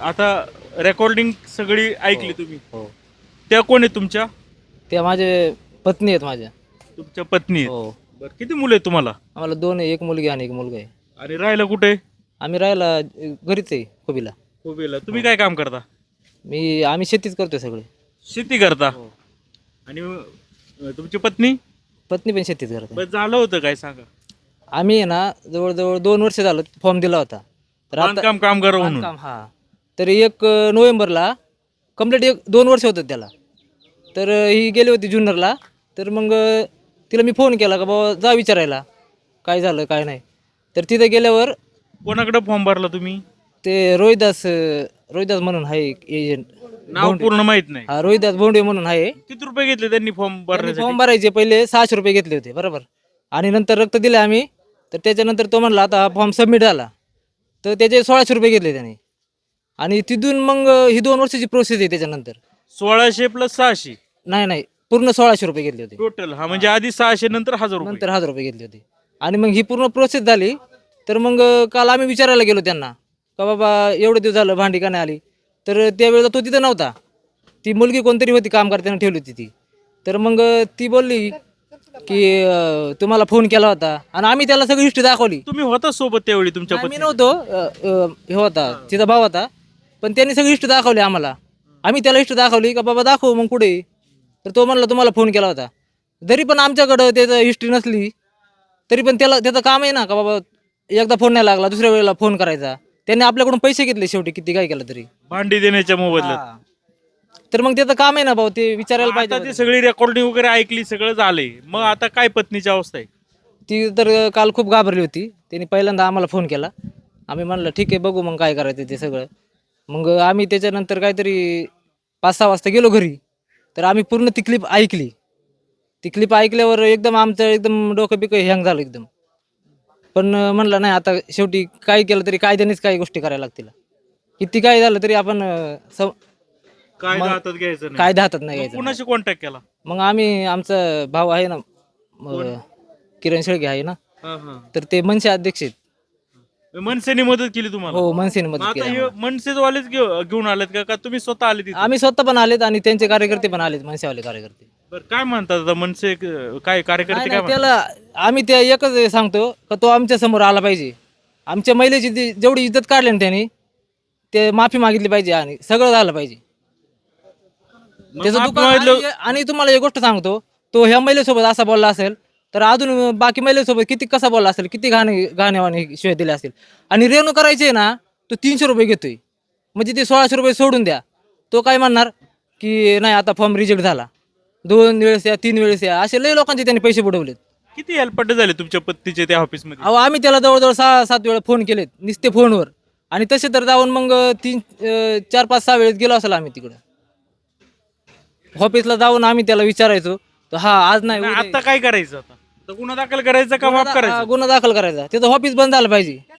आता रेकॉर्डिंग सगळी ऐकली तुम्ही? हो. त्या कोण आहेत तुमच्या? त्या माझे पत्नी आहेत माझ्या. तुमच्या पत्नी आहेत? हो. बरं किती मुलं आहेत तुम्हाला? आम्हाला दोन आहे, एक मुलगी आणि एक मुलगा आहे. आणि राहायला कुठे? आम्ही राहायला अ, घरीच आहे खोबीला. कोबेला तुम्ही काय काम करता? मी आम्ही शेतीच करतोय सगळे. शेती करता? हो. आणि अं, तुमची पत्नी? पत्नी पण शेतीच करते. बरं झालं होतं काय सांगा? आम्ही आहे ना जवळजवळ दोन वर्ष झालं फॉर्म दिला होता. तर आता बांधकाम कामगार म्हणून? बांधकाम हा. तर एक नोव्हेंबरला कंप्लीट एक दोन वर्ष होतं त्याला. तर ही गेली होती जुन्नरला तर मग तिला मी फोन केला का बाबा जा विचारायला. काय झालं काय नाही. तर तिथे गेल्यावर कोणाकडे फॉर्म भरला तुम्ही? ते रोहिदास रोहिदास म्हणून आहे एक एजंट नाव पूर्ण माहीत नाही. हा रोहिदास बोंडे म्हणून आहे. किती रुपये घेतले त्यांनी फॉर्म त्यांनी भरण्यासाठी? फॉर्म भरायचे पहिले सहाशे रुपये घेतले होते बरोबर. आणि नंतर रक्त दिले आम्ही. तर त्याच्यानंतर तो म्हणला आता हा फॉर्म सबमिट झाला. तर त्याचे सोळाशे रुपये घेतले त्याने. आणि तिथून मग ही दोन वर्षाची प्रोसेस आहे त्याच्यानंतर. सोळाशे प्लस सहाशे. नाही नाही. पूर्ण सोळाशे रुपये घेतले होते. टोटल हा म्हणजे आधी सहाशे नंतर हजार रुपये. नंतर हजार रुपये घेतले होते. आणि मग ही पूर्ण प्रोसेस झाली. तर मग काल आम्ही विचारायला गेलो त्यांना. का बाबा एवढं दिवस झालं भांडी का नाही आली? तर त्यावेळेला तो तिथं नव्हता. ती मुलगी कोणतरी होती काम करताना ठेवली होती ती. तर मग ती बोलली की तुम्हाला फोन केला होता. आणि आम्ही त्याला सगळी हिस्ट्री दाखवली. तुम्ही होता सोबत त्यावेळी तुमच्या आम्ही पत्नी नव्हतो. अ, अ, हे होता तिचा भाव होता. पण त्यांनी सगळी हिस्ट्री दाखवली आम्हाला. आम्ही त्याला हिस्ट्री दाखवली का बाबा दाखव मग पुढे तर तो म्हणला तुम्हाला फोन केला होता. जरी पण आमच्याकडं त्याचं हिस्ट्री नसली तरी पण त्याला त्याचं काम आहे ना का बाबा एकदा फोन नाही लागला दुसऱ्या वेळेला फोन करायचा. त्यांनी आपल्याकडून पैसे घेतले शेवटी किती काय केलं तरी. भांडी देण्याच्या मोबदल्यात. हा. तर मग त्याचं काम आहे ना भाऊ ते विचारायला आता पाहिजे ते सगळी रेकॉर्डिंग वगैरे ऐकली सगळं झालंय. मग आता काय पत्नीची अवस्था आहे? ती तर काल खूप घाबरली होती. त्यांनी पहिल्यांदा आम्हाला फोन केला. आम्ही म्हणलं ठीक आहे बघू मग काय करायचं ते सगळं. मग आम्ही त्याच्यानंतर काहीतरी पाच सहा वाजता गेलो घरी. तर आम्ही पूर्ण ती क्लिप ऐकली. ती क्लिप ऐकल्यावर एकदम आमचं एकदम डोकं बिकं हँग झालं एकदम. पण म्हणलं नाही आता शेवटी काय केलं तरी कायद्यानेच काही गोष्टी करायला लागतील. किती काय झालं तरी आपण अं, सम काय हातात घ्यायचं नाही. कायदा हातात नाही मग घ्यायचा. कुणाशी कॉन्टॅक्ट केला? मग आम्ही आमचा भाऊ आहे ना अं, किरण शेळके आहे ना? हा, हा. तर ते मनसे अध्यक्ष आहेत. मनसेने मदत केली तुम्हाला? हो मनसेने मग मदत आता केली हे आम्हाला. मनसेवालेच घेऊ- घेऊन आलेत का? का तुम्ही स्वतः आले तिथे आम्ही स्वतः पण आलेत आणि त्यांचे कार्यकर्ते पण आलेत मनसेवाले कार्यकर्ते. बरं काय म्हणतात आता मनसे क- काय कार्यकर्ते काय नाही, त्याला आम्ही त्या एकच हे सांगतो का तो आमच्यासमोर आला पाहिजे. आमच्या महिलेची जी- जेवढी इज्जत काढली ना त्यांनी ते माफी मागितली पाहिजे आणि सगळं झालं पाहिजे. मग त्याचं माफी दुकान मागितलं- आणि- आणि तुम्हाला एक गोष्ट सांगतो तो ह्या महिलेसोबत असा बोलला असेल तर अजून बाकी महिलेसोबत किती कसा बोलला असेल किती घाणे घाणेवाने शिवाय दिले असतील आणि रेणू करायचे ना तो तीनशे रुपये घेतोय. म्हणजे ते सोळाशे रुपये सोडून द्या. तो काय म्हणणार की नाही आता फॉर्म रिजेक्ट झाला. दोन वेळेस या तीन वेळेस या. असे लय लोकांचे त्यांनी पैसे बुडवलेत. किती हेल्पट झाले तुमच्या पत्नीचे त्या ऑफिसमध्ये? अहो आम्ही त्याला जवळजवळ सहा सात वेळा फोन केलेत नुसते फोनवर आणि तसे तर जाऊन मग तीन अं, चार पाच सहा वेळेस गेलो असेल आम्ही तिकडं. ऑफिसला जाऊन आम्ही त्याला विचारायचो. तर हा आज नाही उद्या आता काय करायचं आता? तर गुन्हा दाखल करायचा का माफ गुन्हा- करायचा? गुन्हा दाखल करायचा. त्याचं ऑफिस बंद झालं पाहिजे.